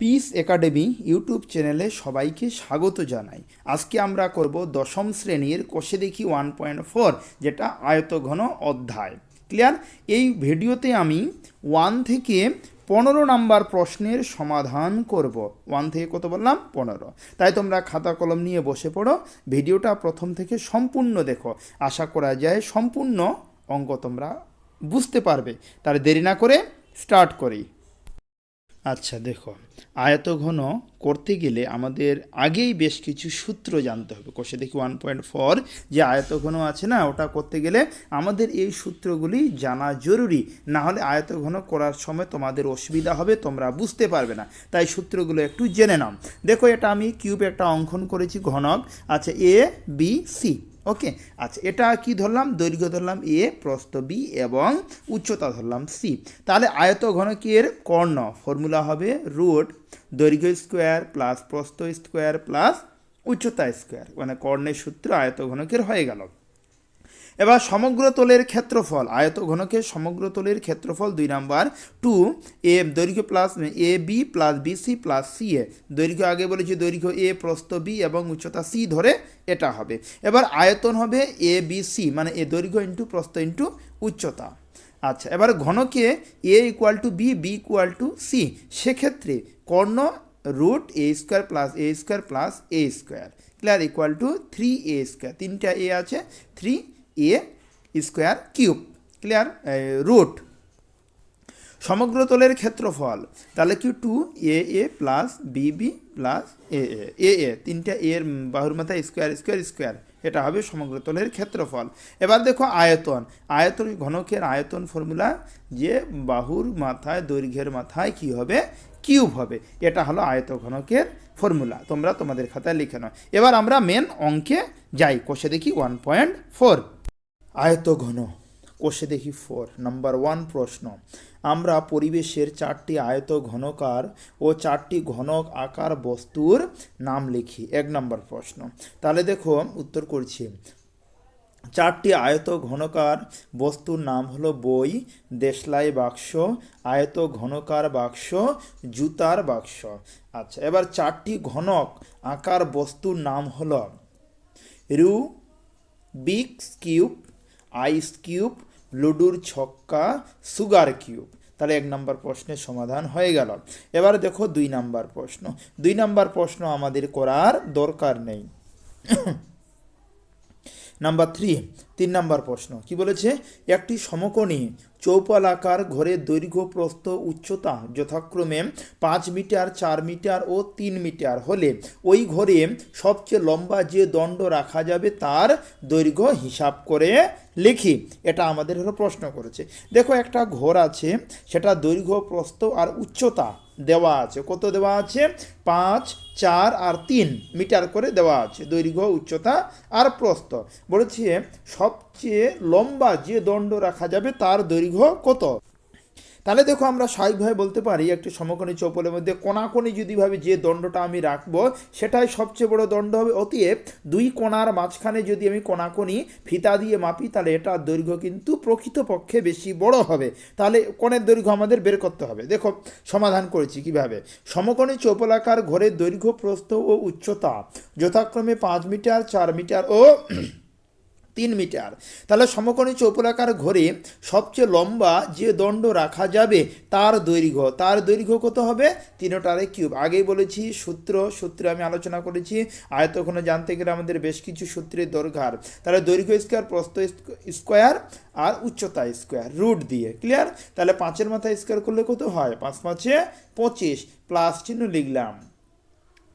Piece academy YouTube চ্যানেলে সবাইকে স্বাগত জানাই। আজকে আমরা করব দশম শ্রেণির কোষে দেখি ওয়ান পয়েন্ট ফোর, যেটা আয়তঘন অধ্যায়। ক্লিয়ার? এই ভিডিওতে আমি ওয়ান থেকে পনেরো নাম্বার প্রশ্নের সমাধান করব। ওয়ান থেকে কত বললাম? পনেরো। তাই তোমরা খাতা কলম নিয়ে বসে পড়ো। ভিডিওটা প্রথম থেকে সম্পূর্ণ দেখো। আশা করা যায় সম্পূর্ণ অঙ্ক তোমরা বুঝতে পারবে। তার দেরি না করে স্টার্ট করি। আচ্ছা দেখো। আয়ত ঘন করতে গেলে আমাদের আগেই বেশ কিছু সূত্র জানতে হবে। কোষে দেখি ওয়ান পয়েন্ট ফোর যে আয়ত ঘন আছে না, ওটা করতে গেলে আমাদের এই সূত্রগুলি জানা জরুরি। না হলে আয়ত ঘন করার সময় তোমাদের অসুবিধা হবে, তোমরা বুঝতে পারবে না। তাই সূত্রগুলো একটু জেনে নাও। দেখো, এটা আমি কিউব একটা অঙ্কন করেছি ঘনক। আচ্ছা এ বি সি ওকে আচ্ছা এটা কি ধরলাম? দৈর্ঘ্য ধরলাম এ প্রস্থ বি এবং উচ্চতা ধরলাম সি তাহলে আয়ত ঘনকের কর্ণ ফর্মুলা হবে রুট দৈর্ঘ্য স্কোয়ার প্লাস প্রস্থ স্কোয়ার প্লাস উচ্চতা স্কোয়ার মানে কর্ণের সূত্র আয়ত ঘনকের হয়ে গেল। এবার সমগ্র তলের ক্ষেত্রফল, আয়ত ঘনকের সমগ্র তলের ক্ষেত্রফল দুই নাম্বার। টু, এ, দৈর্ঘ্য plus A, B plus B, C plus C A. দৈর্ঘ্য আগে বলেছি, দৈর্ঘ্য এ, প্রস্থ বি এবং উচ্চতা সি ধরে এটা হবে। এবার আয়তন হবে এ, বি, সি মানে এ দৈর্ঘ্য ইন্টু প্রস্থ ইন্টু উচ্চতা। আচ্ছা এবার ঘনকে A equal to B B equal to C. সেক্ষেত্রে কর্ণ root A square plus A square plus A square clear equal to three A square তিনটা এ আছে three A square cube clear root সমগ্র তলের ক্ষেত্রফল, তাহলে কি two A A plus B B plus A A A A তিনটা এর বাহুর মাথায় স্কোয়ার স্কোয়ার স্কোয়ার এটা হবে সমগ্র তলের ক্ষেত্রফল। এবার দেখো আয়তন আয়তন, ঘনকের আয়তন ফর্মুলা যে বাহুর মাথায়, দৈর্ঘ্যের মাথায় কি হবে? কিউব হবে। এটা হলো আয়ত ঘনকের ফর্মুলা তোমরা তোমাদের খাতায় লিখে নাও। এবার আমরা মেন অঙ্কে যাই। কোষে দেখি ওয়ান পয়েন্ট ফোর আয়ত ঘন কোষে দেখি ফোর নাম্বার ওয়ান প্রশ্ন, আমরা পরিবেশের চারটি আয়ত ঘনকার ও চারটি ঘনক আকার বস্তুর নাম লিখি। এক নম্বর প্রশ্ন। তাহলে দেখো, উত্তর করছি। চারটি আয়ত ঘনকার বস্তুর নাম হলো বই, দেশলাই বাক্স আয়ত ঘনকার বাক্স, জুতার বাক্স। আচ্ছা এবার চারটি ঘনক আকার বস্তুর নাম হলো রু, বিক্স কিউব আইস কিউব, লুডুর ছক্কা, সুগার কিউব। তাহলে এক নম্বর প্রশ্নের সমাধান হয়ে গেল। এবার দেখো দুই নাম্বার প্রশ্ন। দুই নাম্বার প্রশ্ন আমাদের করার দরকার নেই। নাম্বার থ্রি তিন নাম্বার প্রশ্ন। কি বলেছে? একটি সমকোণী চৌপালাকার ঘরের দৈর্ঘ্য প্রস্থ উচ্চতা যথাক্রমে পাঁচ মিটার, চার মিটার ও তিন মিটার হলে ওই ঘরে সবচেয়ে লম্বা যে দণ্ড রাখা যাবে তার দৈর্ঘ্য হিসাব করে লিখি। এটা আমাদের হলো প্রশ্ন করেছে। দেখো একটা ঘর আছে, সেটা দৈর্ঘ্য, প্রস্থ আর উচ্চতা। দেওয়া আছে। কত দেওয়া আছে? পাঁচ, চার আর তিন মিটার করে দেওয়া আছে। দৈর্ঘ্য, উচ্চতা আর প্রস্থ। বলেছে সবচেয়ে লম্বা যে দণ্ড রাখা যাবে তার দৈর্ঘ্য কত? তাহলে দেখো আমরা স্বাভাবিকভাবে বলতে পারি একটি সমকোণী চৌপলের মধ্যে কোনাকোনি যদি ভাবে যে দণ্ডটা আমি রাখব, সেটাই সবচেয়ে বড় দণ্ড হবে। অতএব দুই কোণার মাঝখানে যদি আমি কোনাকোনি ফিতা দিয়ে মাপি, তাহলে এটার দৈর্ঘ্য কিন্তু প্রকৃতপক্ষে বেশি বড় হবে। তাহলে কোণের দৈর্ঘ্য আমাদের বের করতে হবে। দেখো, সমাধান করেছি কীভাবে? সমকোণী চৌপলাকার ঘরের দৈর্ঘ্য, প্রস্থ ও উচ্চতা যথাক্রমে পাঁচ মিটার, চার মিটার ও তিন মিটার। তাহলে সমকোণী চৌপলাকার ঘরে সবচেয়ে লম্বা যে দণ্ড রাখা যাবে, তার দৈর্ঘ্য। তার দৈর্ঘ্য কত হবে? তিনোটারে কিউব। আগেই বলেছি, সূত্র, সূত্রে আমি আলোচনা করেছি। আয়তঘন জানতে গেলে আমাদের বেশ কিছু সূত্রের দরকার। তাহলে দৈর্ঘ্য স্কোয়ার, প্রস্থ স্কোয়ার আর উচ্চতা স্কোয়ার, রুট দিয়ে। ক্লিয়ার? তাহলে পাঁচের মাথায় স্কোয়ার করলে কত হয়? পাঁচ পাঁচে পঁচিশ। প্লাস চিহ্ন লিখলাম।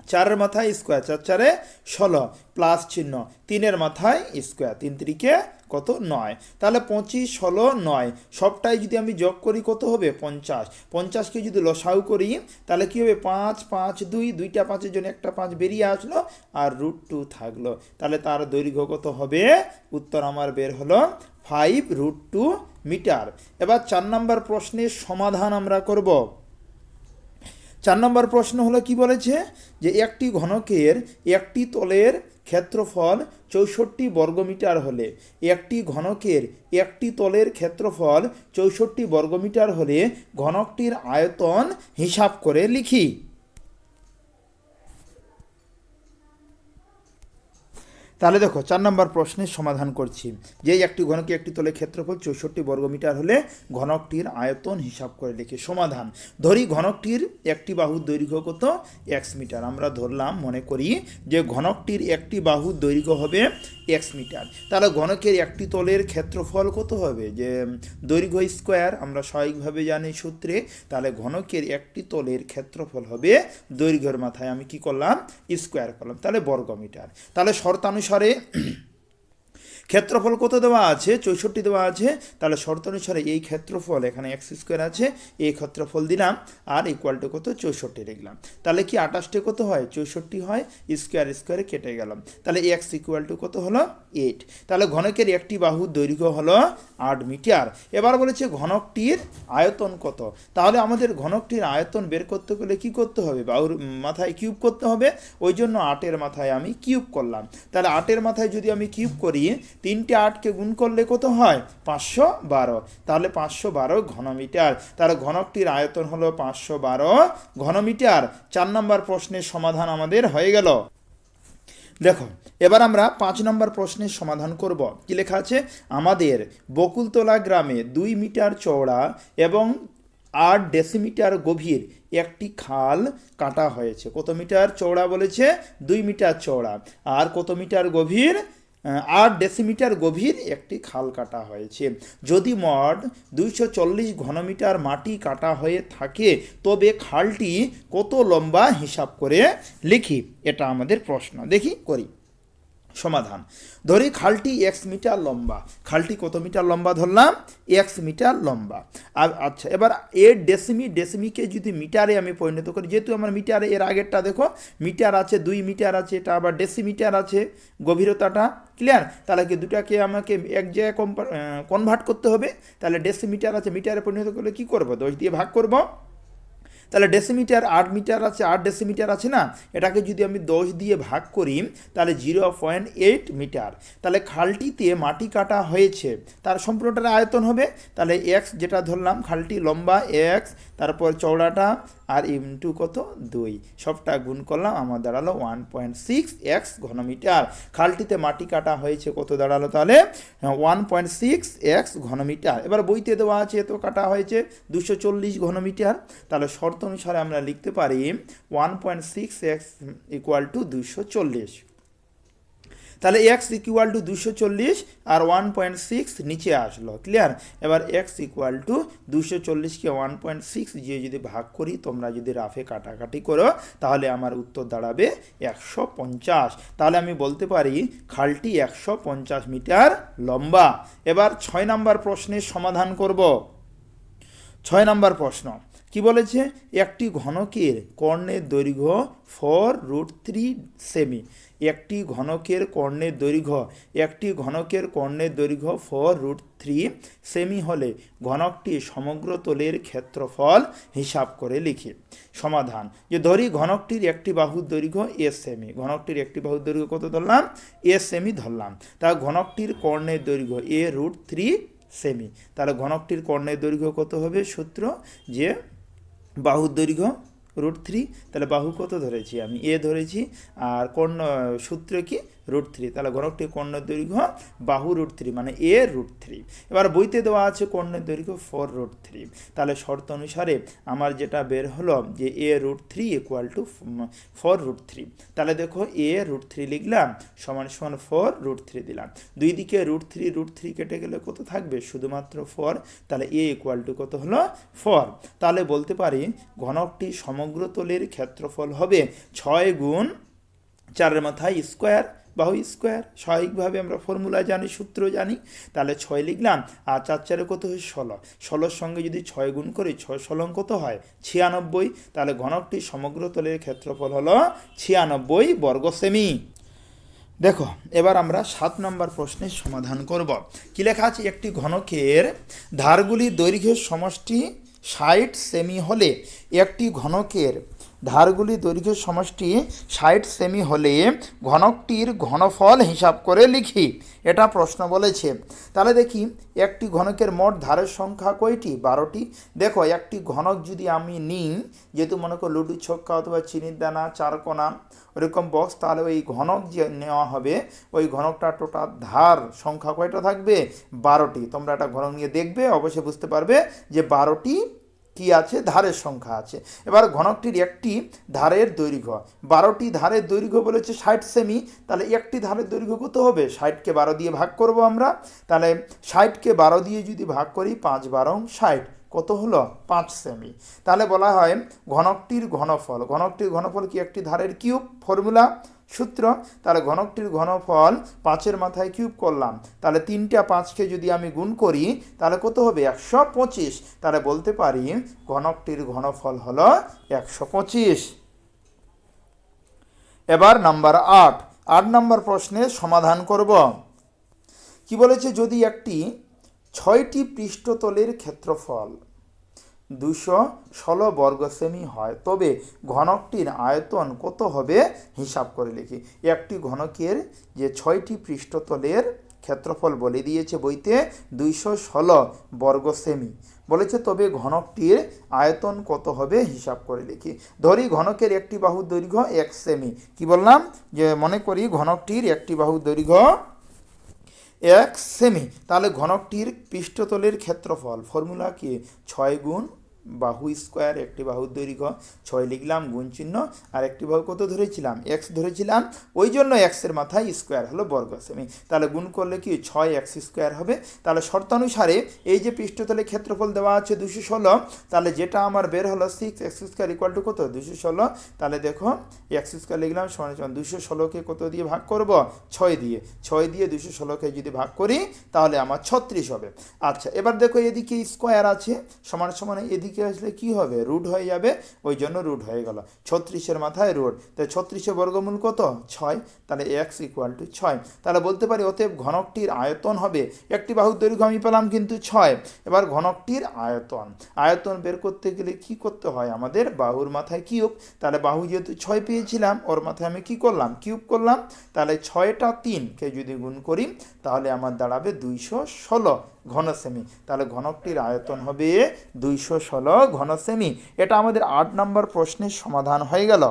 চারের মাথায় স্কোয়ার চার চারে ষোলো প্লাস চিহ্ন, তিনের মাথায় স্কোয়ার তিন তিরিকে কত? নয়। তাহলে পঁচিশ, ষোলো, নয়। সবটাই যদি আমি যোগ করি, কত হবে? পঞ্চাশ। পঞ্চাশকে যদি লসাউ করি, তাহলে কী হবে? পাঁচ পাঁচ, দুই, দুইটা পাঁচের জন্য একটা পাঁচ বেরিয়ে আসলো আর রুট টু থাকল। তাহলে তার দৈর্ঘ্য কত হবে? উত্তর আমার বের হলো ফাইভ রুট টু মিটার এবার চার নম্বর প্রশ্নের সমাধান আমরা করব। চার নম্বর প্রশ্ন হলো কি বলেছে? যে একটি ঘনকের একটি তলের ক্ষেত্রফল চৌষট্টি বর্গমিটার হলে, একটি ঘনকের একটি তলের ক্ষেত্রফল চৌষট্টি বর্গমিটার হলে ঘনকটির আয়তন হিসাব করে লিখি। তাহলে দেখো, চার নম্বর প্রশ্নের সমাধান করছি। যে একটি ঘনকে একটি তলে ক্ষেত্রফল চৌষট্টি বর্গমিটার হলে ঘনকটির আয়তন হিসাব করে লিখে সমাধান। ধরি ঘনকটির একটি বাহুর দৈর্ঘ্য কত? X metre. আমরা ধরলাম, মনে করি যে ঘনকটির একটি বাহুর দৈর্ঘ্য হবে এক্স মিটার। তাহলে ঘনকের একটি তলের ক্ষেত্রফল কত হবে? যে দৈর্ঘ্য স্কোয়ার, আমরা স্বাভাবিকভাবে জানি সূত্রে। তাহলে ঘনকের একটি তলের ক্ষেত্রফল হবে দৈর্ঘ্যের মাথায়। আমি কি করলাম? স্কোয়ার করলাম। তাহলে বর্গমিটার তাহলে শর্তানুসারে অনুসারে ক্ষেত্রফল কত দেওয়া আছে? চৌষট্টি দেওয়া আছে। তাহলে শর্ত অনুসারে এই ক্ষেত্রফল এখানে এক্স স্কোয়ার আছে, এই ক্ষেত্রফল দিলাম, আর ইকুয়াল টু কত? চৌষট্টি লিখলাম তাহলে কি আঠাশটে কত হয়? চৌষট্টি হয় স্কোয়ার স্কোয়ারে কেটে গেলাম। তাহলে এক্স ইকুয়াল টু কত হলো? এইট তাহলে ঘনকের একটি বাহুর দৈর্ঘ্য হলো আট মিটার। এবার বলেছে ঘনকটির আয়তন কত? তাহলে আমাদের ঘনকটির আয়তন বের করতে গেলে কি করতে হবে? বাহুর মাথায় কিউব করতে হবে। ওই জন্য আটের মাথায় আমি কিউব করলাম। তাহলে আটের মাথায় যদি আমি কিউব করি তিনটে আটকে গুণ করলে কত হয়? পাঁচশো বারো। তাহলে পাঁচশো বারো ঘনমিটার। তার ঘনকটির আয়তন হলো পাঁচশো বারো ঘনমিটার। চার নম্বর প্রশ্নের সমাধান আমাদের হয়ে গেল। দেখো, এবার আমরা পাঁচ নম্বর প্রশ্নের সমাধান করব। কি লেখা আছে? আমাদের বকুলতলা গ্রামে দুই মিটার চওড়া এবং আট ডেসিমিটার গভীর একটি খাল কাটা হয়েছে। কত মিটার চওড়া বলেছে? দুই মিটার চওড়া। আর কত মিটার গভীর? আট ডেসিমিটার গভীর একটি খাল কাটা হয়েছে। যদি মঠ দুইশো চল্লিশ ঘনমিটার মাটি কাটা হয়ে থাকে, তবে খালটি কত লম্বা হিসাব করে লিখি? এটা আমাদের প্রশ্ন। দেখি, করি। সমাধান। ধরি খালটি এক্স মিটার লম্বা। খালটি কত মিটার লম্বা ধরলাম? এক্স মিটার লম্বা। আর আচ্ছা এবার এর ডেসিমি, ডেসিমিকে যদি মিটারে আমি পরিণত করি, যেহেতু আমার মিটারে এর আগেরটা দেখো, মিটার আছে, দুই মিটার আছে, এটা আবার ডেসিমিটার আছে, গভীরতাটা ক্লিয়ার তাহলে কি দুটাকে আমাকে এক জায়গায় কনভার্ট করতে হবে? তাহলে ডেসিমিটার আছে, মিটারে পরিণত করলে কি করব? দশ দিয়ে ভাগ করব? তাহলে ডেসিমিটার আট মিটার আছে, আট ডেসিমিটার আছে না? এটাকে যদি আমি দশ দিয়ে ভাগ করি, তাহলে জিরো পয়েন্ট এইট মিটার তাহলে খালটিতে মাটি কাটা হয়েছে। তার সম্পূর্ণটার আয়তন হবে, তাহলে এক্স যেটা ধরলাম, খালটি লম্বা এক্স তারপর চওড়াটা, আর ইন্টু কত? দুই। সবটা গুণ করলাম, আমার দাঁড়াল ওয়ান পয়েন্ট সিক্স এক্স ঘনমিটার। খালটিতে মাটি কাটা হয়েছে, কত দাঁড়াল তাহলে? ওয়ান পয়েন্ট সিক্স এক্স ঘনমিটার। এবার বইতে দেওয়া আছে, এত কাটা হয়েছে, দুশো চল্লিশ ঘনমিটার। তাহলে শর্ত অনুসারে আমরা লিখতে পারি one point six X equal to দুশো চল্লিশ। তাহলে এক্স ইকুয়াল টু দুশো চল্লিশ আর ওয়ান পয়েন্ট সিক্স নিচে আসলো ক্লিয়ার এবার এক্স ইকুয়াল টু দুশো চল্লিশকে ওয়ান পয়েন্ট সিক্স দিয়ে যদি ভাগ করি, তোমরা যদি রাফে কাটাকাটি করো, তাহলে আমার উত্তর দাঁড়াবে একশো পঞ্চাশ। তাহলে আমি বলতে পারি খালটি একশো পঞ্চাশ মিটার লম্বা। এবার ছয় নম্বর প্রশ্নের সমাধান করব। ছয় নম্বর প্রশ্ন। কি বলেছে? একটি ঘনকের কর্ণের দৈর্ঘ্য ফোর রুট থ্রি সেমি। একটি ঘনকের কর্ণের দৈর্ঘ্য, একটি ঘনকের কর্ণের দৈর্ঘ্য ফোর রুট থ্রি সেমি হলে ঘনকটি সমগ্র তলের ক্ষেত্রফল হিসাব করে লিখি। সমাধান, যে ধরি ঘনকটির একটি বাহুর দৈর্ঘ্য এ সেমি, ঘনকটির একটি বাহুর দৈর্ঘ্য কত ধরলাম? এ সেমি ধরলাম। তা ঘনকটির কর্ণের দৈর্ঘ্য এ রুট থ্রি সেমি, তাহলে ঘনকটির কর্ণের দৈর্ঘ্য কত হবে সূত্র? যে বাহুর দৈর্ঘ্য রুট থ্রি, তাহলে বাহু কত ধরেছি আমি? এ ধরেছি, আর কর্ণ, সূত্র কি? Root three. তাহলে ঘনকটির কর্ণের দৈর্ঘ্য বাহু রুট থ্রি মানে এ রুট থ্রি। এবার বইতে দেওয়া আছে কর্ণের দৈর্ঘ্য ফোর রুট থ্রি। তাহলে শর্ত অনুসারে আমার যেটা বের হলো যে A root three equal to four root three. তাহলে দেখো এ রুট থ্রি লিখলাম, সমান সমান ফোর রুট থ্রি দিলাম। দুই দিকে রুট থ্রি রুট থ্রি কেটে গেলে কত থাকবে? শুধুমাত্র ফোর। তাহলে এ ইকুয়াল টু কত হলো? ফোর। তাহলে বলতে পারি ঘনকটি সমগ্র তলের ক্ষেত্রফল হবে ছয় গুণ চারের মাথায় স্কোয়ার, বাহু স্কোয়ার। স্বাভাবিকভাবে আমরা ফর্মুলা জানি, সূত্র জানি, তাহলে ছয় লিখলাম। আর চার চারে কত হয়? ষোলো। ষোলোর সঙ্গে যদি ছয় গুণ করি, ছয় ষোলং কত হয়? ছিয়ানব্বই। তাহলে ঘনকটি সমগ্র তলের ক্ষেত্রফল হলো ছিয়ানব্বই বর্গ সেমি। দেখো, এবার আমরা সাত নম্বর প্রশ্নের সমাধান করব। কি লেখা আছে? একটি ঘনকের ধারগুলির দৈর্ঘ্যের সমষ্টি ষাট সেমি হলে একটি ঘনকের ধারগুলি দৈর্ঘ্যের সমষ্টি ষাট সেমি হলে ঘনকটির ঘনফল হিসাব করে লিখি। এটা প্রশ্ন বলেছে। তাহলে দেখি, একটি ঘনকের মোট ধারের সংখ্যা কয়টি? বারোটি। দেখো, একটি ঘনক যদি আমি নিই, যেহেতু মনে করো লুডু, ছক্কা অথবা চিনির দানা, চারকোনা, ওরকম বক্স তাহলে ওই ঘনক যে নেওয়া হবে, ওই ঘনকটা টোটাল ধার সংখ্যা কয়টা থাকবে? বারোটি। তোমরা একটা ঘনক নিয়ে দেখবে, অবশ্যই বুঝতে পারবে যে বারোটি কি আছে? ধারের সংখ্যা আছে। এবার ঘনকটির একটি ধারের দৈর্ঘ্য। বারোটি ধারের দৈর্ঘ্য বলেছে ষাট সেমি। তাহলে একটি ধারের দৈর্ঘ্য কত হবে? ষাটকে বারো দিয়ে ভাগ করব আমরা। তাহলে ষাটকে বারো দিয়ে যদি ভাগ করি, পাঁচ বারং ষাট। কত হলো? পাঁচ সেমি। তাহলে বলা হয় ঘনকটির ঘনফল। ঘনকটির ঘনফল কি একটি ধারের কিউব? ফর্মুলা। সূত্র, তাহলে ঘনকটির ঘনফল পাঁচের মাথায় কিউব করলাম। তাহলে তিনটা পাঁচকে যদি আমি গুণ করি, তাহলে কত হবে? একশো পঁচিশ। তাহলে বলতে পারি ঘনকটির ঘনফল হলো একশো পঁচিশ। এবার নাম্বার আট। আট নাম্বার প্রশ্নের সমাধান করব। কি বলেছে? যদি একটি ছয়টি পৃষ্ঠতলের ক্ষেত্রফল দুশো ষোলো বর্গ সেমি হয়। তবে ঘনকটির আয়তন কত হবে? হিসাব করে লিখি। একটি ঘনকের যে ছয়টি পৃষ্ঠতলের ক্ষেত্রফল বলে দিয়েছে বইতে, দুইশো ষোলো বর্গ সেমি বলেছে, তবে ঘনকটির আয়তন কত হবে? হিসাব করে লিখি। ধরি, ঘনকের একটি বাহু দৈর্ঘ্য এক সেমি কি বললাম? যে মনে করি, ঘনকটির একটি বাহু দৈর্ঘ্য এক সেমি। তাহলে ঘনকটির পৃষ্ঠতলের ক্ষেত্রফল ফর্মুলা কি? ছয় গুণ বাহু স্কোয়ার, একটি বাহুর দৈর্ঘ্য, ছয় লিখলাম, গুণ চিহ্ন, আর একটি বাহু কত ধরেছিলাম? এক্স ধরেছিলাম, ওই জন্য এক্সের মাথায় স্কোয়ার হলো বর্গ সেমি। তাহলে গুণ করলে কি? ছয় এক্স স্কোয়ার হবে। তাহলে শর্তানুসারে এই যে পৃষ্ঠতলে ক্ষেত্রফল দেওয়া আছে দুশো ষোলো, তাহলে যেটা আমার বের হলো six X square equal to কত? দুশো ষোলো। তাহলে দেখো এক্স স্কোয়ার লিখলাম, সমান সমান দুশো ষোলোকে কত দিয়ে ভাগ করব? ছয় দিয়ে। ছয় দিয়ে দুশো ষোলোকে যদি ভাগ করি, তাহলে আমার ছত্রিশ হবে। আচ্ছা এবার দেখো এদিকে স্কোয়ার আছে, সমান সমান এদিকে আসলে কি হবে? রুট হয়ে যাবে, ওই জন্য রুট হয়ে গেল। ছত্রিশের মাথায় রুট। তাই ছত্রিশে বর্গমূল কত? ছয়। তাহলে এক্স ইকুয়াল টু ছয়। তাহলে বলতে পারি অতএব ঘনকটির আয়তন হবে, একটি বাহুর দৈর্ঘ্য আমি পেলাম কিন্তু ছয়। এবার ঘনকটির আয়তন। আয়তন বের করতে গেলে কি করতে হয়? আমাদের বাহুর মাথায় কিউব। তাহলে বাহু যেহেতু ছয় পেয়েছিলাম, ওর মাথায় আমি কি করলাম? কিউব করলাম। তাহলে ছয়টা তিনকে যদি গুণ করি, তাহলে আমার দাঁড়াবে দুইশো ষোলো। ঘন তাহলে ঘনকটির আয়তন হবে দুইশো ষোলো ঘন এটা আমাদের আট নম্বর প্রশ্নের সমাধান হয়ে গেল।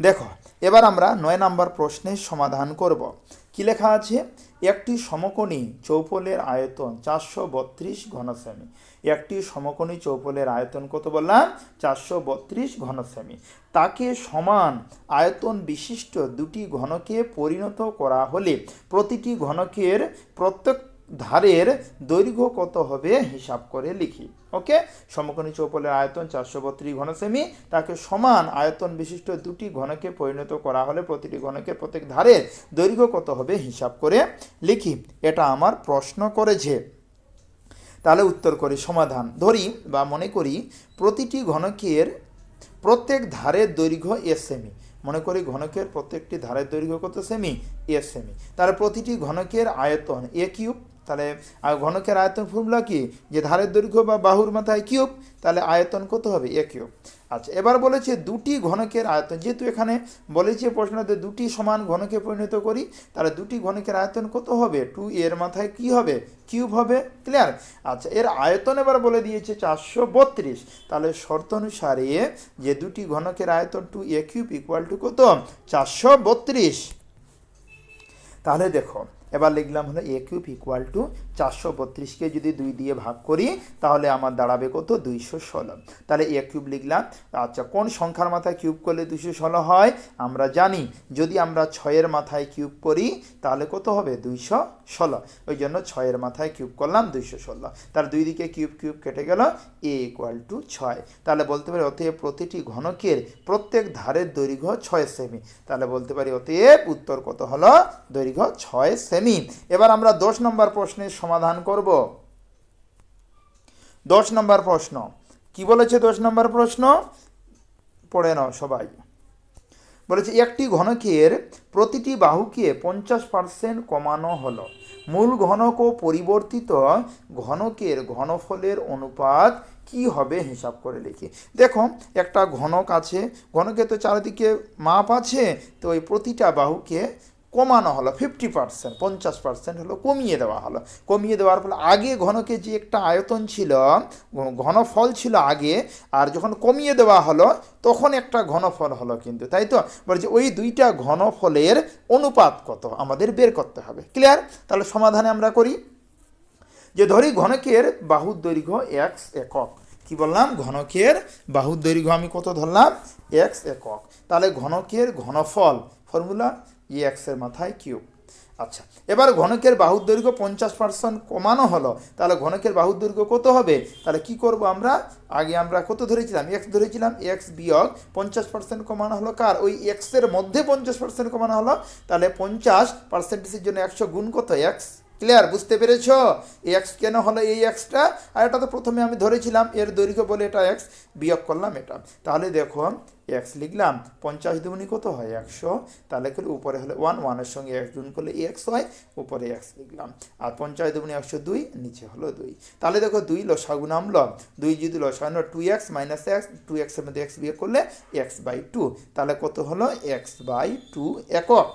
দেখো, এবার আমরা নয় নম্বর প্রশ্নের সমাধান করব। কি লেখা আছে? একটি সমকোণী চৌপলের আয়তন চারশো বত্রিশ ঘন সেমি একটি সমকোণী চৌপলের আয়তন কত বললাম? চারশো বত্রিশ ঘন সেমি তাকে সমান আয়তন বিশিষ্ট দুটি ঘনকে পরিণত করা হলে প্রতিটি ঘনকের প্রত্যেক ধারের দৈর্ঘ্য কত হবে? হিসাব করে লিখি। ওকে? সমকোণী চৌপলের আয়তন চারশো বত্রিশ ঘন সেমি তাকে সমান আয়তন বিশিষ্ট দুটি ঘনকে পরিণত করা হলে প্রতিটি ঘনকের প্রত্যেক ধারের দৈর্ঘ্য কত হবে? হিসাব করে লিখি। এটা আমার প্রশ্ন করেছে। তাহলে উত্তর করি, সমাধান। ধরি বা মনে করি প্রতিটি ঘনকের প্রত্যেক ধারের দৈর্ঘ্য এস সেমি। মনে করি ঘনকের প্রত্যেকটি ধারের দৈর্ঘ্য কত সেমি? S semi. তাহলে প্রতিটি ঘনকের আয়তন এ কিউব তাহলে ঘনকের আয়তন ফর্মুলা কি? যে ধারের দৈর্ঘ্য বা বাহুর মাথায় কিউব, তাহলে আয়তন কত হবে? A cube. আচ্ছা এবার বলেছে দুটি ঘনকের আয়তন। যেহেতু এখানে বলেছে প্রশ্নতে দুটি সমান ঘনকে পরিণত করি, তাহলে দুটি ঘনকের আয়তন কত হবে? টু এর মাথায় কি হবে? কিউব হবে। ক্লিয়ার আচ্ছা এর আয়তন এবার বলে দিয়েছে চারশো বত্রিশ। তাহলে শর্ত অনুসারে যে দুটি ঘনকের আয়তন two A cube equal to কত? চারশো বত্রিশ। তাহলে দেখো এবার লিখলাম হলো এ কিউব ইকুয়াল টু চারশো বত্রিশকে যদি দুই দিয়ে ভাগ করি, তাহলে আমার দাঁড়াবে কত? দুইশো ষোলো। তাহলে এ কিউব লিখলাম। আচ্ছা কোন সংখ্যার মাথায় কিউব করলে দুইশো ষোলো হয়? আমরা জানি, যদি আমরা ছয়ের মাথায় কিউব করি, তাহলে কত হবে? দুইশো ষোলো। ওই জন্য ছয়ের মাথায় কিউব করলাম দুইশো ষোলো। তার দুই দিকে কিউব কিউব কেটে গেল, এ ইকুয়াল টু ছয়। তাহলে বলতে পারি, অতএব প্রতিটি ঘনকের প্রত্যেক ধারের দৈর্ঘ্য ছয় সেমি। তাহলে বলতে পারি, অতএব উত্তর কত হলো? দৈর্ঘ্য ছয় সেমি। এবার আমরা দশ নম্বর প্রশ্নের সমাধান করব? দশ নম্বর প্রশ্ন। কি বলেছে দশ নম্বর প্রশ্ন? পড়ে নাও সবাই। বলেছে, একটি ঘনকের প্রতিটি বাহুকে পঞ্চাশ পার্সেন্ট কমানো হলো। মূল ঘনক ও পরিবর্তিত ঘনকের ঘনফলের অনুপাত কি হবে হিসাব করে লিখি। দেখো, একটা ঘনক আছে, ঘনকে তো চারিদিকে মাপ আছে, তো ওই প্রতিটা বাহুকে কমানো হলো ফিফটি পার্সেন্ট পঞ্চাশ পার্সেন্ট হলো কমিয়ে দেওয়া হলো। কমিয়ে দেওয়ার ফলে আগে ঘনকে যে একটা আয়তন ছিল, ঘনফল ছিল আগে, আর যখন কমিয়ে দেওয়া হলো, তখন একটা ঘনফল হলো কিন্তু, তাই তো? বলছে ওই দুইটা ঘনফলের অনুপাত কত? আমাদের বের করতে হবে। ক্লিয়ার তাহলে সমাধানে আমরা করি। যে ধরি ঘনকের বাহুর দৈর্ঘ্য এক্স একক। কি বললাম? ঘনকের বাহুর দৈর্ঘ্য আমি কত ধরলাম? এক্স একক। তাহলে ঘনকের ঘনফল ফর্মুলা ই এক্সের মাথায় কিউব আচ্ছা এবার ঘনকের বাহুর দৈর্ঘ্য পঞ্চাশ পার্সেন্ট কমানো হলো, তাহলে ঘনকের বাহুর দৈর্ঘ্য কত হবে? তাহলে কি করব আমরা? আগে আমরা কত ধরেছিলাম? এক্স ধরেছিলাম এক্স বিয়োগ পঞ্চাশ পার্সেন্ট কমানো হলো কার? ওই এক্সের মধ্যে পঞ্চাশ পার্সেন্ট কমানো হলো। তাহলে পঞ্চাশ পার্সেন্টেজের জন্য একশো গুণ কত? এক্স ক্লিয়ার বুঝতে পেরেছ? এক্স কেন হলো এই এক্সটা আর এটা তো প্রথমে আমি ধরেছিলাম, এর দৈর্ঘ্য বলে এটা এক্স বিয়োগ করলাম এটা। তাহলে দেখো এক্স লিখলাম, পঞ্চাশ দুগুণি কত হয়? একশো। তাহলে করে উপরে হলে ওয়ান ওয়ানের সঙ্গে এক্স গুণ করলে এক্স হয়, উপরে এক্স লিখলাম। আর পঞ্চাশ দুগুণি একশো দুই, নিচে হলো দুই। তাহলে দেখো দুই লসাগু নামলো। দুই যদি লসাগু two X minus X two এক্সের মধ্যে এক্স বিয়োগ করলে এক্স বাই টু তাহলে কত হলো? এক্স বাই টু একক।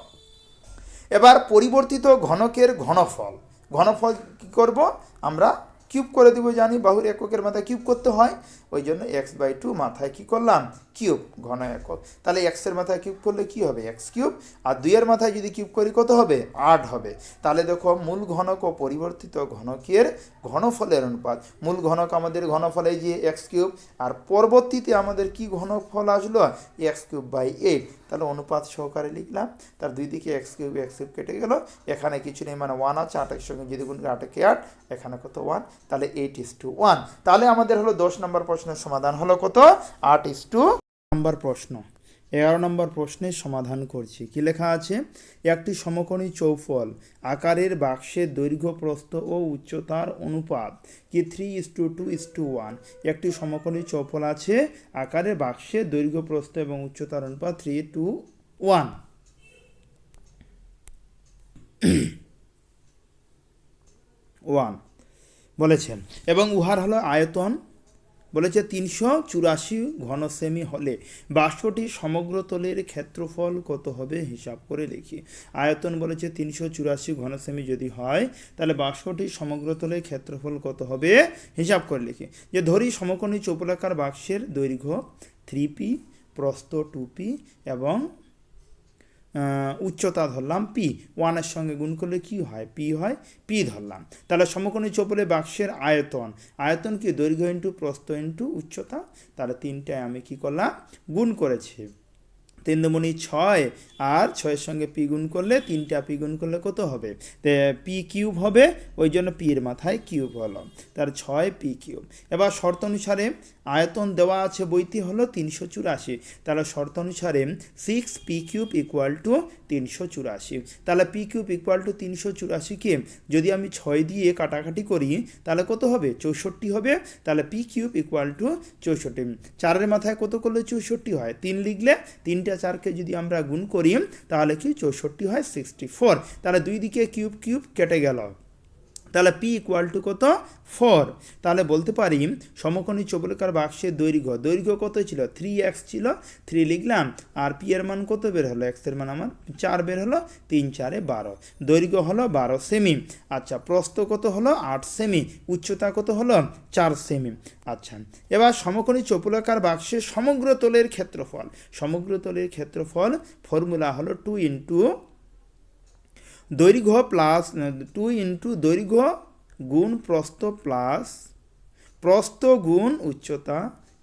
এবার পরিবর্তিত ঘনকের ঘনফল। ঘনফল কী করব? আমরা কিউব করে দিব জানি, বাহুর এককের মাথায় কিউব করতে হয়। ওই জন্য এক্স বাই টু মাথায় কী করলাম? কিউব ঘন একক। তাহলে এক্সের মাথায় কিউব করলে কি হবে? X cube. আর দুইয়ের মাথায় যদি কিউব করি, কত হবে? আট হবে। তাহলে দেখো, মূল ঘনক ও পরিবর্তিত ঘনকের ঘনফলের অনুপাত। মূল ঘনক আমাদের ঘনফলে যে এক্স কিউব, আর পরবর্তীতে আমাদের কি ঘনফল আসলো? এক্স কিউব বাই এইট তাহলে অনুপাত সহকারে লিখলাম। তার দুই দিকে এক্স কিউব এক্স কিউব কেটে গেল। এখানে কিছু নেই মানে ওয়ান আছে, আটের সঙ্গে যদি গুণ আটেকে আট, এখানে কত ওয়ান তাহলে এইট ইস টু ওয়ান তাহলে আমাদের হলো দশ নম্বর প্রশ্নের সমাধান হলো কত? আট ইস টু নম্বর প্রশ্ন। এগারো নম্বর প্রশ্নের সমাধান করছি। কি লেখা আছে? একটি সমকোণী চৌফল, আকারের বাক্সের দৈর্ঘ্য প্রস্থ ও উচ্চতার অনুপাত, কি three is to two is to one একটি সমকোণী চৌফল আছে, আকারের বাক্সের দৈর্ঘ্য প্রস্থ এবং উচ্চতার অনুপাত থ্রি টু ওয়ান ওয়ান বলেছেন। এবং উহার হলো আয়তন বলেছে, তিনশো চুরাশি ঘন সেমি হলে বাষ্পটি সমগ্র তলের ক্ষেত্রফল কত হবে হিসাব করে লিখি। আয়তন বলেছে, তিনশো চুরাশি ঘন সেমি যদি হয়, তাহলে বাষ্পটি সমগ্র তলের ক্ষেত্রফল কত হবে হিসাব করে লিখি। যে ধরি, সমকোণী চৌপলাকার বাক্সের দৈর্ঘ্য থ্রি পি প্রস্থ টু পি এবং উচ্চতা ধরলাম, পি। ওয়ানের সঙ্গে গুণ করলে কি হয়? পি হয়, পি ধরলাম। তাহলে সমকোণী চৌপলে বাক্সের আয়তন আয়তন কি? দৈর্ঘ্য ইন্টু প্রস্থ ইন্টু উচ্চতা। তাহলে তিনটায় আমি কি করলাম? গুণ করেছি। তিন ছয় আর ছয়ের সঙ্গে পি গুণ করলে তিনটা পি গুণ করলে কত হবে? পি কিউব হবে, ওই জন্য পি এর মাথায় কিউব হলো। তার ছয় পি কিউব। এবার শর্ত অনুসারে আয়তন দেওয়া আছে বইটি হলো তিনশো চুরাশি। তাহলে শর্ত অনুসারে six P cube equal to তিনশো চুরাশি। তাহলে পি কিউব ইকুয়াল টু তিনশো চুরাশিকে যদি আমি ছয় দিয়ে কাটাকাটি করি, তাহলে কত হবে? চৌষট্টি হবে। তাহলে পি কিউব ইকুয়াল টু চৌষট্টি। চারের মাথায় কত করলে চৌষট্টি হয়? তিন লিখলে তিনটা চারকে যদি আমরা গুণ করি, তাহলে কি চৌষট্টি হয় সিক্সটি ফোর তাহলে দুই দিকে কিউব কিউব কেটে গেল। তাহলে পি ইকুয়াল টু কত? ফোর তাহলে বলতে পারি সমকোণী চবলকার বাক্সের দৈর্ঘ্য। দৈর্ঘ্য কত ছিল? থ্রি এক্স ছিল। থ্রি লিখলাম। আর পি এর মান কত বের হলো? এক্সের মান আমার চার বের হলো। তিন, চারে বারো। দৈর্ঘ্য হলো বারো সেমি আচ্ছা প্রস্থ কত হলো? আট সেমি উচ্চতা কত হলো? চার সেমি আচ্ছা এবার সমকোণী চৌপলাকার বাক্সের সমগ্র তলের ক্ষেত্রফল। সমগ্র তলের ক্ষেত্রফল ফর্মুলা হলো টু ইন্টু দৈর্ঘ্য প্লাস টু ইন্টু দৈর্ঘ্য গুণ প্রস্থ প্লাস প্রস্থ গুণ উচ্চতা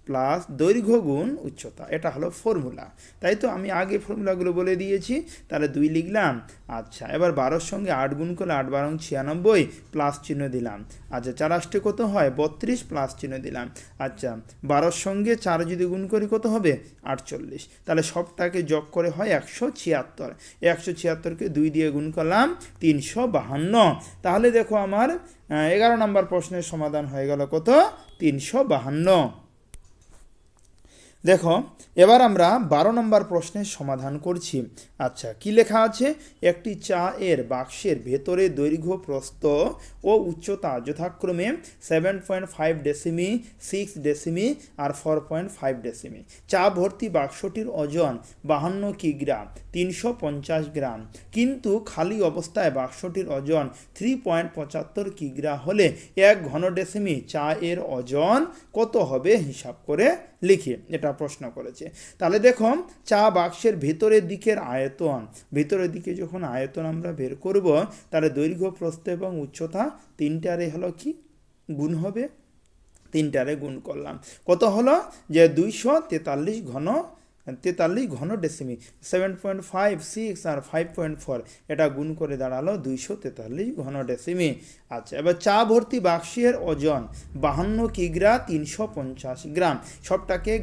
প্লাস দৈর্ঘ্য গুণ উচ্চতা। এটা হলো ফর্মুলা। তাই তো আমি আগে ফর্মুলাগুলো বলে দিয়েছি, তাহলে দুই লিখলাম। আচ্ছা এবার বারোর সঙ্গে আট গুণ করলে আট বারো ছিয়ানব্বই প্লাস চিহ্ন দিলাম। আচ্ছা চার আষ্টে কত হয়? বত্রিশ প্লাস চিহ্ন দিলাম। আচ্ছা বারোর সঙ্গে চার যদি গুণ করি কত হবে? আটচল্লিশ। তাহলে সবটাকে যোগ করে হয় একশো ছিয়াত্তর। একশো ছিয়াত্তরকে দুই দিয়ে গুণ করলাম তিনশো বাহান্ন। তাহলে দেখো আমার এগারো নম্বর প্রশ্নের সমাধান হয়ে গেল কত? তিনশো বাহান্ন। দেখো, এবার আমরা বারো নম্বর প্রশ্নের সমাধান করছি। আচ্ছা কি লেখা আছে? একটি চা এর বাক্সের ভেতরে দৈর্ঘ্য প্রস্থ ও উচ্চতা যথাক্রমে seven point five deci six deci আর ফোর পয়েন্ট ফাইভ ডেসিমি চা ভর্তি বাক্সটির ওজন বাহান্ন কিগ্রাম, তিনশো পঞ্চাশ গ্রাম। কিন্তু খালি অবস্থায় বাক্সটির ওজন থ্রি পয়েন্ট পঁচাত্তর কিগ্রা হলে এক ঘন ডেসিমি চা এর ওজন কত হবে হিসাব করে লিখি, এটা প্রশ্ন করেছে। তাহলে দেখো, চা বাক্সের ভেতরের দিকের আয়তন, ভেতরের দিকে যখন আয়তন আমরা বের করব, তাহলে দৈর্ঘ্য, প্রস্থ এবং উচ্চতা তিনটারে হলো কি? গুণ হবে। তিনটারে গুণ করলাম। কত হলো? যে দুইশো তেতাল্লিশ ঘন তেতাল্লিশ ঘন deci seven point five six আর ফাইভ পয়েন্ট ফোর এটা গুণ করে দাঁড়াল দুইশো তেতাল্লিশ ঘন ডেসিমি আচ্ছা এবার চা ভর্তি বাক্সের ওজন, বাহান্ন কিগ্রা তিনশো পঞ্চাশ গ্রাম। সবটাকে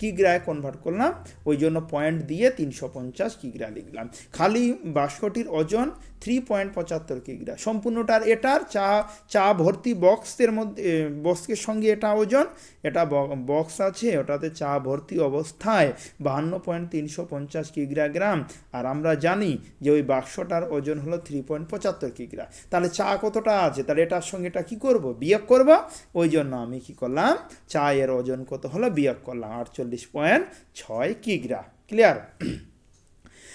কিগ্রায় কনভার্ট করলাম, ওই জন্য পয়েন্ট দিয়ে তিনশো পঞ্চাশ কিগ্রা লিখলাম। খালি বাক্সটির ওজন থ্রি পয়েন্ট পঁচাত্তর কিগ্রা। সম্পূর্ণটার এটার চা চা ভর্তি বক্সের মধ্যে বক্সের সঙ্গে এটা ওজন, এটা বক্স আছে, ওটাতে চা ভর্তি অবস্থায় বাহান্ন পয়েন্ট তিনশো পঞ্চাশ কিগ্রা গ্রাম। আর আমরা জানি যে ওই বাক্সটার ওজন হলো থ্রি পয়েন্ট পঁচাত্তর কিগ্রা। তাহলে চা কতটা আছে? তাহলে এটার সঙ্গে এটা কী করব? বিয়োগ করব? ওই জন্য আমি কি করলাম? চায়ের ওজন কত হলো? বিয়োগ করলাম আটচল্লিশ পয়েন্ট ছয় কিগ্রা। ক্লিয়ার?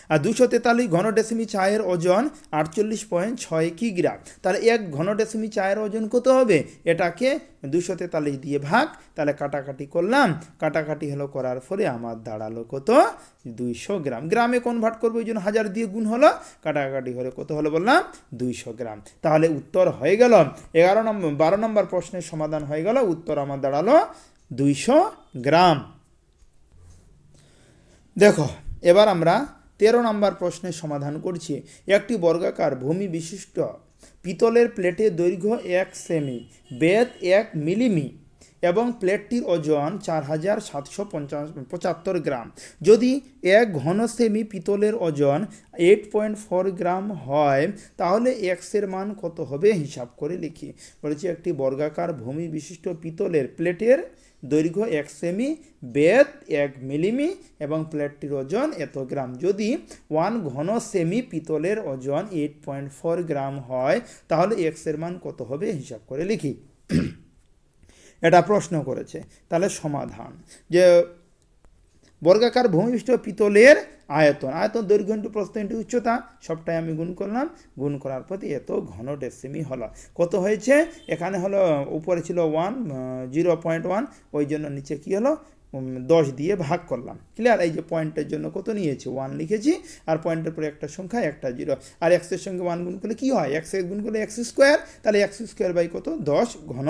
আর দুশো তেতাল্লিশ ঘন ডেসিমি চায়ের ওজন আটচল্লিশ পয়েন্ট ছয় কিগ্রা। তাহলে এক ঘন ডেসিমি চায়ের ওজন কত হবে? এটাকে দুশো তেতাল্লিশ দিয়ে ভাগ, তাহলে কাটাকাটি করলাম। কাটাকাটি হলো করার ফলে আমার দাঁড়াল কত? দুইশো গ্রাম। গ্রামে কনভার্ট করব ওই জন্য হাজার দিয়ে গুণ হলো। কাটাকাটি হলে কত হলো বললাম? দুইশো গ্রাম। তাহলে উত্তর হয়ে গেল। এগারো নম্বর বারো নম্বর প্রশ্নের সমাধান হয়ে গেল। উত্তর আমার দাঁড়াল দুইশো গ্রাম। দেখো, এবার আমরা তেরো নম্বর প্রশ্নের সমাধান করছি। একটি বর্গাকার ভূমি বিশিষ্ট। পিতলের প্লেটের দৈর্ঘ্য এক সেমি বেদ এক মিলিমি এবং প্লেটটির ওজন চার হাজার সাতশো পঞ্চাশ, পঁচাত্তর গ্রাম। যদি এক ঘন সেমি পিতলের ওজন এইট পয়েন্ট ফোর গ্রাম হয়, তাহলে এক্সের মান কত হবে হিসাব করে লিখি। বলেছি একটি বর্গাকার ভূমি বিশিষ্ট পিতলের প্লেটের দৈর্ঘ্য এক সেমি, বেদ এক মিলিমি এবং প্লেটটির ওজন এত গ্রাম। যদি ওয়ান ঘন সেমি পিতলের ওজন এইট পয়েন্ট ফোর গ্রাম হয়, তাহলে এক্সের মান কত হবে? হিসাব করে লিখি। এটা প্রশ্ন করেছে। তাহলে সমাধান। যে বর্গাকার ভূমিষ্ঠ পিতলের আয়তন। আয়তন দৈর্ঘ্য ইন্টু প্রস্থ ইন্টু উচ্চতা, সবটাই আমি গুণ করলাম। গুণ করার প্রতি এত ঘন ডেসিমি হলো। কত হয়েছে? এখানে হলো, উপরে ছিল ওয়ান জিরো পয়েন্ট ওয়ান ওই জন্য নিচে কী হলো? দশ দিয়ে ভাগ করলাম। ক্লিয়ার এই যে পয়েন্টের জন্য কত নিয়েছি? ওয়ান লিখেছি। আর পয়েন্টের পরে একটা সংখ্যা, একটা জিরো আর এক্সের সঙ্গে ওয়ান গুণ করলে কী হয়? এক্স গুণ করলে এক্স স্কোয়ার তাহলে এক্স স্কোয়ার বাই কত? দশ ঘন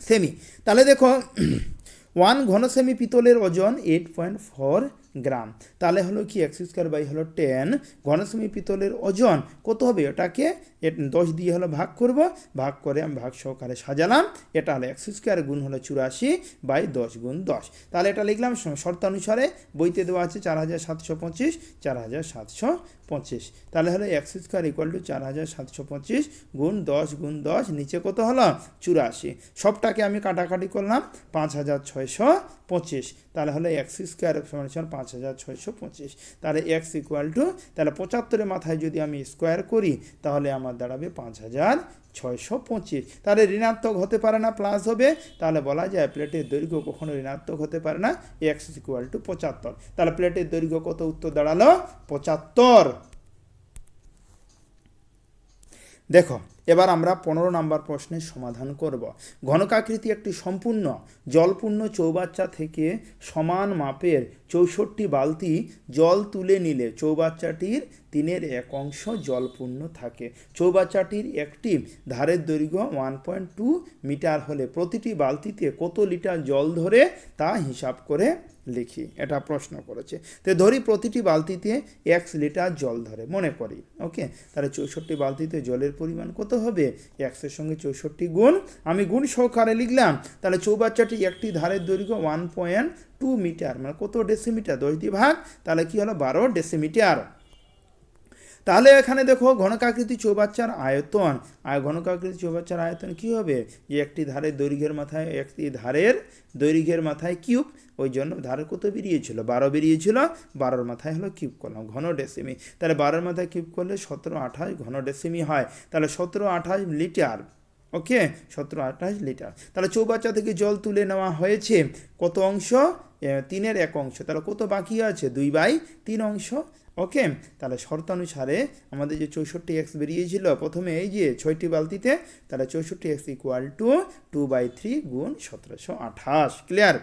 সেমি তাহলে দেখো ওয়ান ঘন সেমি পিতলের ওজন এইট পয়েন্ট ফোর গ্রাম। তাহলে হলো কি এক্স স্কোয়ার বাই হলো টেন ঘন সেমি পিতলের ওজন কত হবে? ওটাকে দশ দিয়ে হলো ভাগ করব, ভাগ করে আমি ভাগ সহকারে সাজালাম। এটা হলো এক্স স্কোয়ার গুণ হলো চুরাশি বাই দশ গুণ দশ। তাহলে এটা লিখলাম শর্তানুসারে বইতে দেওয়া আছে চার হাজার সাতশো পঁচিশ, চার হাজার সাতশো পঁচিশ। তাহলে হলো এক্স স্কোয়ার ইকুয়াল টু চার হাজার সাতশো পঁচিশ গুণ দশ গুণ দশ, নিচে কত হলো? চুরাশি। সবটাকে আমি কাটাকাটি করলাম পাঁচ হাজার ছয়শো পঁচিশ। তাহলে হলো এক্স স্কোয়ার সমান পাঁচ হাজার ছয়শো পঁচিশ। তাহলে এক্স ইকুয়াল টু তাহলে পঁচাত্তরের মাথায় যদি আমি স্কোয়ার করি, তাহলে আমার দাঁড়াবে পাঁচ হাজার ছয়শো পঁচিশ। তাহলে ঋণাত্মক হতে পারে না প্লাস হবে। তাহলে বলা যায় প্লেটের দৈর্ঘ্য কখনো ঋণাত্মক হতে পারে না এক্স ইকুয়াল টু পঁচাত্তর। তাহলে প্লেটের দৈর্ঘ্য কত? উত্তর দাঁড়াল, পঁচাত্তর। দেখো, এবার আমরা পনেরো নম্বর প্রশ্নের সমাধান করব। ঘনকাকৃতি একটি সম্পূর্ণ, জলপূর্ণ চৌবাচ্চা থেকে সমান মাপের চৌষট্টি বালতি জল তুলে নিলে চৌবাচ্চাটির তিনের এক অংশ জলপূর্ণ থাকে। চৌবাচ্চাটির একটি ধারের দৈর্ঘ্য ওয়ান পয়েন্ট টু মিটার হলে প্রতিটি বালতিতে কত লিটার জল ধরে তা হিসাব করে লিখি, এটা প্রশ্ন করেছে। তো ধরি প্রতিটি বালতিতে এক লিটার জল ধরে, মনে করি, ওকে? তাহলে চৌষট্টি বালতিতে জলের পরিমাণ কত হবে? একশোর সঙ্গে চৌষট্টি গুণ, আমি গুণ সহকারে লিখলাম, তাহলে চৌবাচ্চাটি একটি ধারের দৈর্ঘ্য ওয়ান পয়েন্ট টু মিটার মানে কত ডেসিমিটার দশ দিয়ে ভাগ, তাহলে কী হলো? বারো ডেসিমিটার তাহলে এখানে দেখো ঘনকাকৃতি চৌবাচ্চার আয়তন। আর ঘনকাকৃতি চৌবাচ্চার আয়তন কি হবে? যে একটি ধারের দৈর্ঘ্যের মাথায়, একটি ধারের দৈর্ঘ্যের মাথায় কিউব। ওই জন্য ধারে কত বেরিয়েছিল? বারো বেরিয়েছিল। বারোর মাথায় হলো কিউব করলাম ঘন ডেসিমি তাহলে বারোর মাথায় কিউব করলে সতেরো আঠাশ ঘন ডেসিমি হয়। তাহলে সতেরো আঠাশ লিটার, ওকে? সতেরো আঠাশ লিটার। তাহলে চৌবাচ্চা থেকে জল তুলে নেওয়া হয়েছে কত অংশ? তিনের এক অংশ। তাহলে কত বাকি আছে? দুই বাই তিন অংশ। ওকে, তাহলে শর্তানুসারে আমাদের যে চৌষট্টি এক্স বেরিয়েছিল, প্রথমে এই যে ছয়টি বালতিতে, তাহলে চৌষট্টি X equal to two by three গুণ সতেরোশো আঠাশ ক্লিয়ার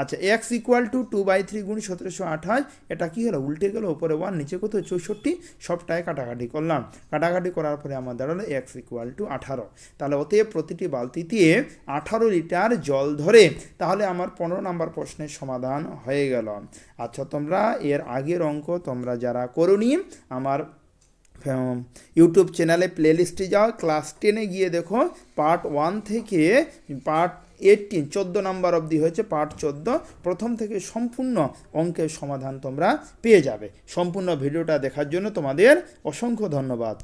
আচ্ছা X equal to two by three গুণ সতেরোশো আঠাশ, এটা কি হলো, উল্টে গেল, উপরে ওয়ান, নিচে কত, চৌষট্টি, সবটাই কাটাকাটি করলাম। কাটাকাটি করার পরে আমার দাঁড়াল এক্স ইকুয়াল টু আঠারো। তাহলে অতএব প্রতিটি বালতিতে আঠারো লিটার জল ধরে, তাহলে আমার পনেরো নাম্বার প্রশ্নের সমাধান হয়ে গেল। আচ্ছা তোমরা এর আগের অঙ্ক, তোমরা যারা করনি আমার ইউটিউব চ্যানেলে প্লেলিস্টে যাও। ক্লাস টেনে গিয়ে দেখো পার্ট ওয়ান থেকে পার্ট এইটিন চোদ্দ নাম্বার অবধি হয়েছে পার্ট চোদ্দ। প্রথম থেকে সম্পূর্ণ অঙ্কের সমাধান তোমরা পেয়ে যাবে। সম্পূর্ণ ভিডিওটা দেখার জন্য তোমাদের অসংখ্য ধন্যবাদ।